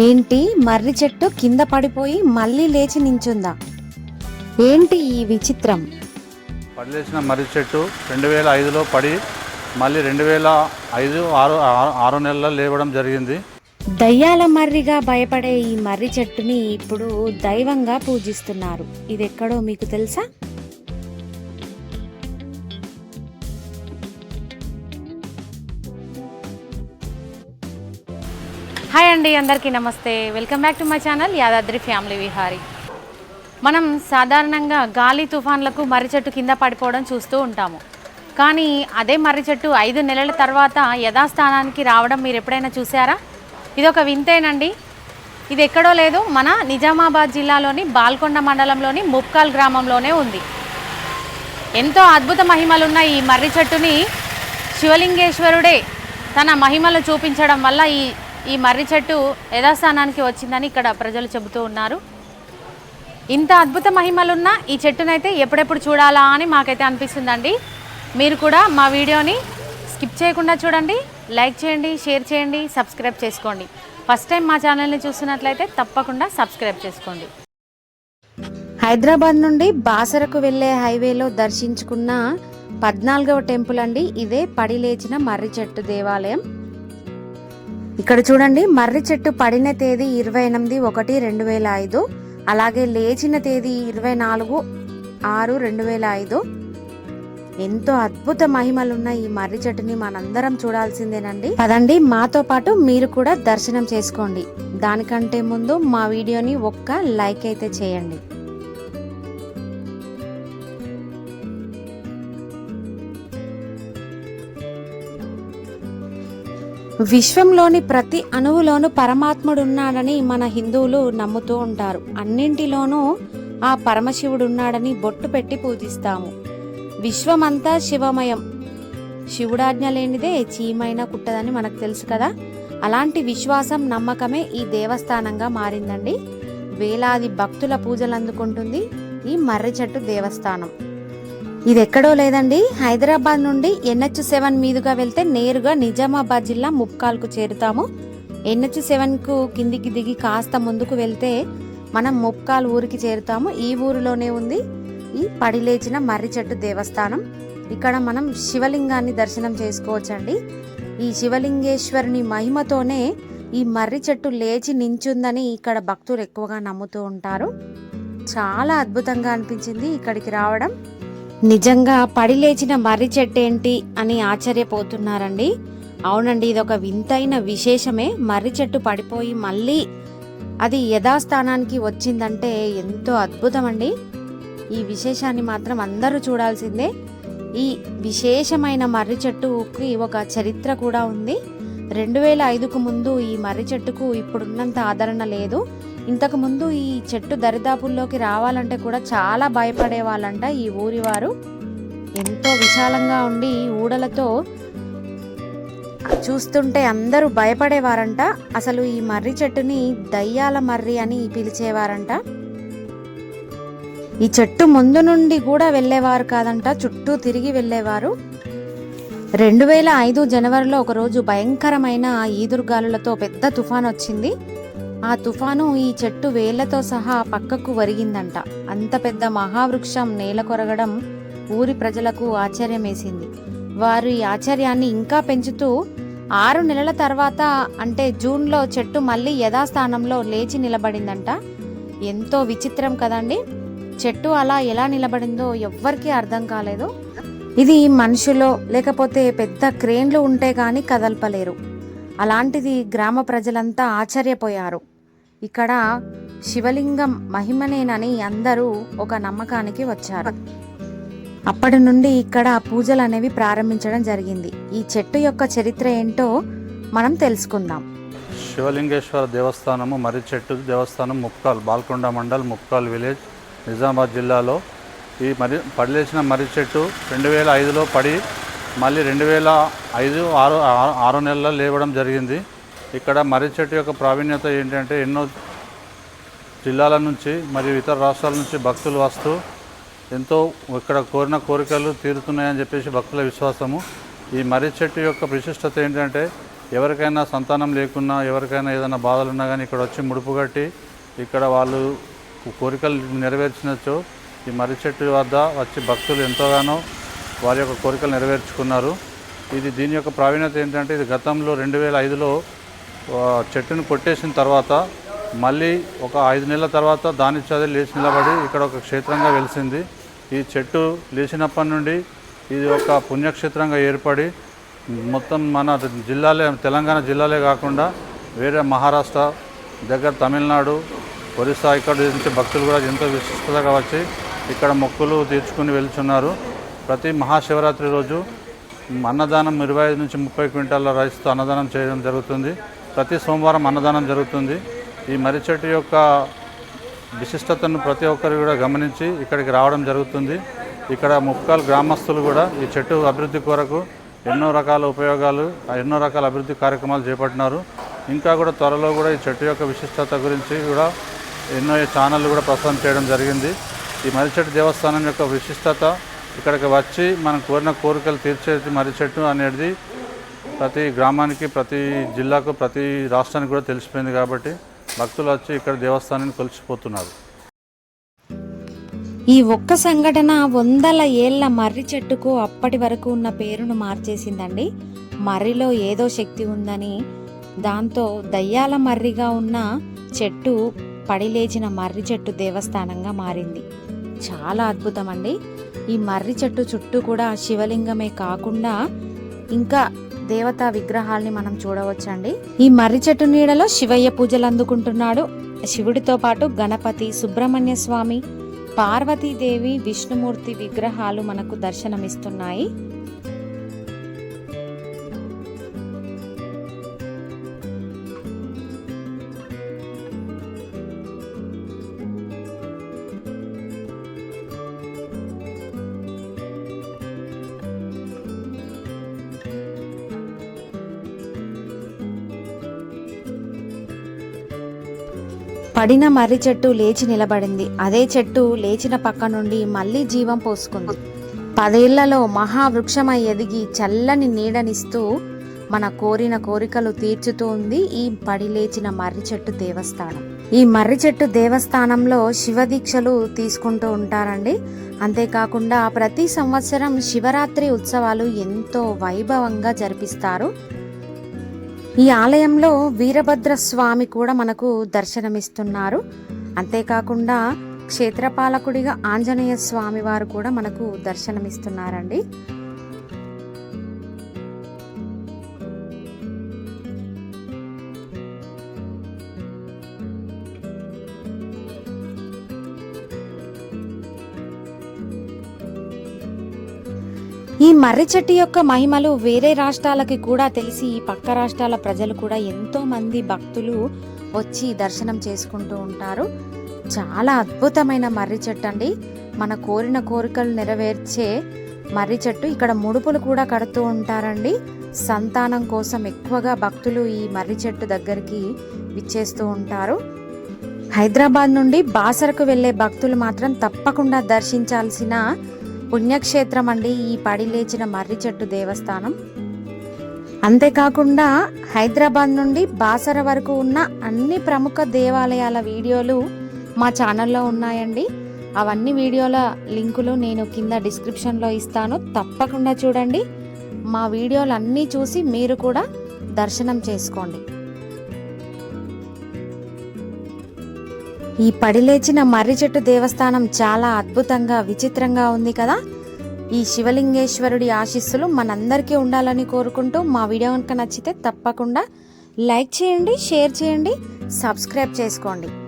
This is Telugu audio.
ఏంటి మర్రి చెట్టు కింద పడిపోయి మళ్ళీ లేచి నించుందా? ఏంటి ఈ విచిత్రం? పడిలేసిన మర్రి చెట్టు రెండు వేల ఐదులో పడి మళ్ళీ రెండు వేల ఐదు ఆరు ఆరు- నెలల్లో లేవడం జరిగింది. దయ్యాల మర్రిగా భయపడే ఈ మర్రి చెట్టుని ఇప్పుడు దైవంగా పూజిస్తున్నారు. ఇది ఎక్కడో మీకు తెలుసా? అండి అందరికీ నమస్తే. Welcome back to my channel Yadadri family Vihari. మనం సాధారణంగా గాలి తుఫాన్లకు మర్రి చెట్టు కింద పడిపోవడం చూస్తూ ఉంటాము. కానీ అదే మర్రి చెట్టు ఐదు నెలల తర్వాత యథాస్థానానికి రావడం మీరు ఎప్పుడైనా చూసారా ఇది ఒక వింతేనండి. ఇది ఎక్కడో లేదు మన నిజామాబాద్ జిల్లాలోని బాల్కొండ మండలంలోని ముప్కాల్ గ్రామంలోనే ఉంది. ఎంతో అద్భుత మహిమలున్న ఈ మర్రి చెట్టుని శివలింగేశ్వరుడే తన మహిమలు చూపించడం వల్ల ఈ ఈ మర్రి చెట్టు యథాస్థానానికి వచ్చిందని ఇక్కడ ప్రజలు చెబుతూ ఉన్నారు. ఇంత అద్భుత మహిమలున్న ఈ చెట్టునైతే ఎప్పుడెప్పుడు చూడాలా అని మాకైతే అనిపిస్తుందండి. మీరు కూడా మా వీడియోని స్కిప్ చేయకుండా చూడండి లైక్ చేయండి షేర్ చేయండి సబ్స్క్రైబ్ చేసుకోండి. ఫస్ట్ టైం మా ఛానల్ని చూస్తున్నట్లయితే తప్పకుండా సబ్స్క్రైబ్ చేసుకోండి. హైదరాబాద్ నుండి బాసరకు వెళ్ళే హైవేలో దర్శించుకున్న పద్నాలుగవ టెంపుల్ అండి. ఇదే పడి లేచిన మర్రి చెట్టు దేవాలయం. ఇక్కడ చూడండి మర్రి చెట్టు పడిన తేదీ ఇరవై ఎనిమిది ఒకటి రెండు వేల ఐదు అలాగే లేచిన తేదీ ఇరవై నాలుగు ఆరు రెండు వేల ఐదు. ఎంతో అద్భుత మహిమలున్న ఈ మర్రి చెట్టుని మనందరం చూడాల్సిందేనండి. పదండి మాతో పాటు మీరు కూడా దర్శనం చేసుకోండి. దానికంటే ముందు మా వీడియోని ఒక్క లైక్ అయితే చేయండి. విశ్వంలోని ప్రతి అణువులోనూ పరమాత్ముడు ఉన్నాడని మన హిందువులు నమ్ముతూ ఉంటారు. అన్నింటిలోనూ ఆ పరమశివుడు ఉన్నాడని బొట్టు పెట్టి పూజిస్తాము. విశ్వమంతా శివమయం. శివుడాజ్ఞ లేనిదే చీమైన కుట్టదని మనకు తెలుసు కదా. అలాంటి విశ్వాసం నమ్మకమే ఈ దేవస్థానంగా మారిందండి. వేలాది భక్తుల పూజలు అందుకుంటుంది ఈ మర్రి చెట్టు దేవస్థానం. ఇది ఎక్కడో లేదండి. హైదరాబాద్ నుండి ఎన్హెచ్ సెవెన్ మీదుగా వెళ్తే నేరుగా నిజామాబాద్ జిల్లా ముప్కాల్కు చేరుతాము. ఎన్హెచ్ సెవెన్కు కిందికి దిగి కాస్త ముందుకు వెళ్తే మనం ముప్కాల్ ఊరికి చేరుతాము. ఈ ఊరిలోనే ఉంది ఈ పడిలేచిన మర్రి చెట్టు దేవస్థానం. ఇక్కడ మనం శివలింగాన్ని దర్శనం చేసుకోవచ్చండి. ఈ శివలింగేశ్వరుని మహిమతోనే ఈ మర్రి చెట్టు లేచి నించుందని ఇక్కడ భక్తులు ఎక్కువగా నమ్ముతూ ఉంటారు. చాలా అద్భుతంగా అనిపించింది ఇక్కడికి రావడం. నిజంగా పడి లేచిన మర్రి చెట్టు ఏంటి అని ఆశ్చర్యపోతున్నారండి. అవునండి ఇది ఒక వింతైన విశేషమే. మర్రి చెట్టు పడిపోయి మళ్ళీ అది యథాస్థానానికి వచ్చిందంటే ఎంతో అద్భుతం అండి ఈ విశేషాన్ని మాత్రం అందరూ చూడాల్సిందే. ఈ విశేషమైన మర్రి చెట్టుకి ఒక చరిత్ర కూడా ఉంది. రెండు వేల ఐదుకు ముందు ఈ మర్రి చెట్టుకు ఇప్పుడున్నంత ఆదరణ లేదు. ఇంతకు ముందు ఈ చెట్టు దరిదాపుల్లోకి రావాలంటే కూడా చాలా భయపడే వాళ్ళంట ఈ ఊరి వారు ఎంతో విశాలంగా ఉండి ఊడలతో చూస్తుంటే అందరూ భయపడేవారంట. అసలు ఈ మర్రి చెట్టుని దయ్యాల మర్రి అని పిలిచేవారంట. ఈ చెట్టు ముందు నుండి కూడా వెళ్ళేవారు కాదంట చుట్టూ తిరిగి వెళ్ళేవారు. రెండు వేల ఐదు జనవరిలో ఒకరోజు భయంకరమైన ఈదురుగాలులతో పెద్ద తుఫాన్ వచ్చింది ఆ తుఫాను ఈ చెట్టు వేళ్ళతో సహా పక్కకు వరిగిందంట అంత పెద్ద మహావృక్షం నేల కొరగడం ఊరి ప్రజలకు ఆశ్చర్యమేసింది. వారు ఈ ఆశ్చర్యాన్ని ఇంకా పెంచుతూ ఆరు నెలల తర్వాత అంటే జూన్లో చెట్టు మళ్ళీ యథాస్థానంలో లేచి నిలబడిందంట. ఎంతో విచిత్రం కదండి! చెట్టు అలా ఎలా నిలబడిందో ఎవ్వరికీ అర్థం కాలేదు. ఇది మనుషులో లేకపోతే పెద్ద క్రేన్లు ఉంటే గాని కదల్పలేరు. అలాంటిది గ్రామ ప్రజలంతా ఆశ్చర్యపోయారు. ఇక్కడ శివలింగం మహిమనేనని అందరూ ఒక నమ్మకానికి వచ్చారు. అప్పటి నుండి ఇక్కడ పూజలు అనేవి ప్రారంభించడం జరిగింది. ఈ చెట్టు యొక్క చరిత్ర ఏంటో మనం తెలుసుకుందాం. శివలింగేశ్వర దేవస్థానము మర్రి చెట్టు దేవస్థానం ముప్కాల్ బాల్కొండ మండల్ ముప్కాల్ విలేజ్ నిజామాబాద్ జిల్లాలో ఈ మరి పడిలేసిన మర్రి చెట్టు రెండు వేల ఐదులో పడి మళ్ళీ రెండు వేల ఐదు ఆరు ఆరు- ఆరు నెలల్లో లేవడం జరిగింది. ఇక్కడ మర్రి చెట్టు యొక్క ప్రావీణ్యత ఏంటంటే ఎన్నో జిల్లాల నుంచి మరియు ఇతర రాష్ట్రాల నుంచి భక్తులు వస్తూ ఎంతో ఇక్కడ కోరిన కోరికలు తీరుతున్నాయని చెప్పేసి భక్తుల విశ్వాసము. ఈ మర్రి చెట్టు యొక్క విశిష్టత ఏంటంటే ఎవరికైనా సంతానం లేకున్నా ఎవరికైనా ఏదైనా బాధలు ఉన్నా కానీ ఇక్కడ వచ్చి ముడుపు కట్టి ఇక్కడ వాళ్ళు కోరికలు నెరవేర్చినచో ఈ మర్రి చెట్టు వద్ద వచ్చి భక్తులు ఎంతోగానో వారి యొక్క కోరికలు నెరవేర్చుకున్నారు. ఇది దీని యొక్క ప్రావీణ్యత ఏంటంటే ఇది గతంలో రెండు వేల ఐదులో చెట్టును కొట్టేసిన తర్వాత మళ్ళీ ఒక ఐదు నెలల తర్వాత దాని చదివి లేచి నిలబడి ఇక్కడ ఒక క్షేత్రంగా వెలిసింది. ఈ చెట్టు లేచినప్పటి నుండి ఇది ఒక పుణ్యక్షేత్రంగా ఏర్పడి మొత్తం మన జిల్లాలే తెలంగాణ జిల్లాలే కాకుండా వేరే మహారాష్ట్ర దగ్గర తమిళనాడు ఒరిస్సా ఇక్కడ నుంచి భక్తులు కూడా ఎంతో విశిష్టతగా వచ్చి ఇక్కడ మొక్కులు తీర్చుకుని వెళ్తున్నారు. ప్రతి మహాశివరాత్రి రోజు అన్నదానం ఇరవై ఐదు నుంచి ముప్పై క్వింటాల రైస్తో అన్నదానం చేయడం జరుగుతుంది. ప్రతి సోమవారం అన్నదానం జరుగుతుంది. ఈ మర్రి చెట్టు యొక్క విశిష్టతను ప్రతి ఒక్కరు కూడా గమనించి ఇక్కడికి రావడం జరుగుతుంది. ఇక్కడ ముక్కలు గ్రామస్తులు కూడా ఈ చెట్టు అభివృద్ధి కొరకు ఎన్నో రకాల ఉపయోగాలు ఎన్నో రకాల అభివృద్ధి కార్యక్రమాలు చేపట్టినారు. ఇంకా కూడా త్వరలో కూడా ఈ చెట్టు యొక్క విశిష్టత గురించి కూడా ఎన్నో ఛానళ్ళు కూడా ప్రసారం చేయడం జరిగింది. ఈ మర్రిచెట్టు దేవస్థానం యొక్క విశిష్టత ఇక్కడికి వచ్చి మనం కోరిన కోరికలు తీర్చేది మర్రి చెట్టు అనేది ప్రతి గ్రామానికి ప్రతి జిల్లాకు ప్రతి రాష్ట్రానికి కూడా తెలిసిపోయింది కాబట్టి భక్తులు వచ్చి ఇక్కడ దేవస్థానాన్ని కొలిచిపోతున్నారు. ఈ ఒక్క సంఘటన వందల ఏళ్ళ మర్రి చెట్టుకు అప్పటి వరకు ఉన్న పేరును మార్చేసిందండి. మర్రిలో ఏదో శక్తి ఉందని దాంతో దయ్యాల మర్రిగా ఉన్న చెట్టు పడిలేచిన మర్రి చెట్టు దేవస్థానంగా మారింది. చాలా అద్భుతం అండి ఈ మర్రి చెట్టు చుట్టూ కూడా శివలింగమే కాకుండా ఇంకా దేవతా విగ్రహాల్ని మనం చూడవచ్చండి. ఈ మర్రి చెట్టు నీడలో శివయ్య పూజలు అందుకుంటున్నాడు. శివుడితో పాటు గణపతి సుబ్రహ్మణ్య స్వామి పార్వతీదేవి విష్ణుమూర్తి విగ్రహాలు మనకు దర్శనమిస్తున్నాయి. పడిన మర్రి చెట్టు లేచి నిలబడింది. అదే చెట్టు లేచిన పక్క నుండి మళ్ళీ జీవం పోసుకుంది. పదేళ్ళలో మహావృక్షమై ఎదిగి చల్లని నీడనిస్తూ మన కోరిన కోరికలు తీర్చుతూ ఉంది ఈ పడి లేచిన మర్రి చెట్టు దేవస్థానం. ఈ మర్రి చెట్టు దేవస్థానంలో శివ దీక్షలు తీసుకుంటూ ఉంటారండి. అంతేకాకుండా ప్రతి సంవత్సరం శివరాత్రి ఉత్సవాలు ఎంతో వైభవంగా జరిపిస్తారు. ఈ ఆలయంలో వీరభద్ర స్వామి కూడా మనకు దర్శనమిస్తున్నారు. అంతేకాకుండా క్షేత్రపాలకుడిగా ఆంజనేయ స్వామి వారు కూడా మనకు దర్శనమిస్తున్నారండి. ఈ మర్రి చెట్టు యొక్క మహిమలు వేరే రాష్ట్రాలకి కూడా తెలిసి ఈ పక్క రాష్ట్రాల ప్రజలు కూడా ఎంతో మంది భక్తులు వచ్చి దర్శనం చేసుకుంటూ ఉంటారు. చాలా అద్భుతమైన మర్రి చెట్టు అండి. మన కోరిన కోరికలు నెరవేర్చే మర్రి చెట్టు. ఇక్కడ ముడుపులు కూడా కడుతూ ఉంటారండి. సంతానం కోసం ఎక్కువగా భక్తులు ఈ మర్రి చెట్టు దగ్గరికి విచ్చేస్తూ ఉంటారు. హైదరాబాద్ నుండి బాసరకు వెళ్ళే భక్తులు మాత్రం తప్పకుండా దర్శించాల్సిన పుణ్యక్షేత్రం అండి. ఈ పడి లేచిన మర్రి చెట్టు దేవస్థానం. అంతేకాకుండా హైదరాబాద్ నుండి బాసర వరకు ఉన్న అన్ని ప్రముఖ దేవాలయాల వీడియోలు మా ఛానల్లో ఉన్నాయండి. అవన్నీ వీడియోల లింకులు నేను కింద డిస్క్రిప్షన్లో ఇస్తాను. తప్పకుండా చూడండి. మా వీడియోలు అన్నీ చూసి మీరు కూడా దర్శనం చేసుకోండి. ఈ పడిలేచిన మర్రి చెట్టు దేవస్థానం చాలా అద్భుతంగా విచిత్రంగా ఉంది కదా? ఈ శివలింగేశ్వరుడి ఆశీస్సులు మనందరికీ ఉండాలని కోరుకుంటూ మా వీడియో కనుక నచ్చితే తప్పకుండా లైక్ చేయండి షేర్ చేయండి సబ్స్క్రైబ్ చేసుకోండి.